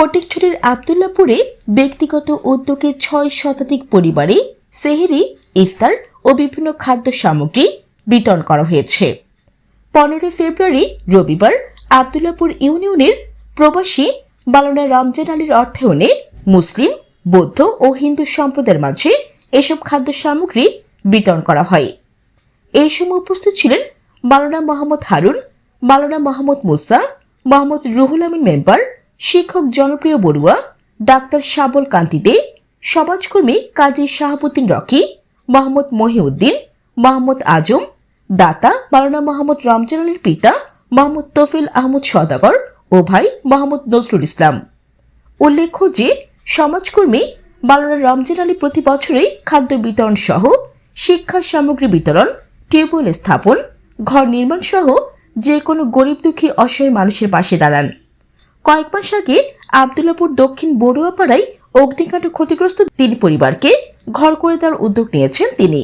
ফটিকছড়ির আবদুল্লাপুরে ব্যক্তিগত উদ্যোগে ছয় শতাধিক পরিবারে সেহেরি, ইফতার ও বিভিন্ন খাদ্য সামগ্রী বিতরণ করা হয়েছে। পনেরোই ফেব্রুয়ারি, রবিবার, আবদুল্লাপুর ইউনিয়নের প্রবাসী বালনা রমজান আলীর অর্থায়নে মুসলিম, বৌদ্ধ ও হিন্দু সম্প্রদায়ের মাঝে এসব খাদ্য সামগ্রী বিতরণ করা হয়। এই সময় উপস্থিত ছিলেন মালানা মোহাম্মদ হারুন, মালানা মোহাম্মদ মুসা, মোহাম্মদ রুহুল আমিন মেম্বার শিক্ষক জনপ্রিয় বড়ুয়া, ডাক্তার শাবল কান্তি দে সমাজকর্মী কাজী শাহাবুদ্দিন রকি, মোহাম্মদ মহিউদ্দিন, মোহাম্মদ আজম, দাতা মালানা মোহাম্মদ রমজান আলীর পিতা মোহাম্মদ তফিল আহমদ সদাগর ও ভাই মোহাম্মদ নজরুল ইসলাম। উল্লেখ্য যে, সমাজকর্মী মালানা রমজান আলী প্রতি বছরই খাদ্য বিতরণ সহ শিক্ষা সামগ্রী বিতরণ, টিউবওয়েল স্থাপন, ঘর নির্মাণ সহ যে কোনো গরিব দুঃখী অসহায় মানুষের পাশে দাঁড়ান। কয়েক মাস আগে আবদুল্লাপুর দক্ষিণ বড়ুয়াপাড়ায় অগ্নিকাণ্ড ক্ষতিগ্রস্ত তিন পরিবারকে ঘর করে দেওয়ার উদ্যোগ নিয়েছেন তিনি।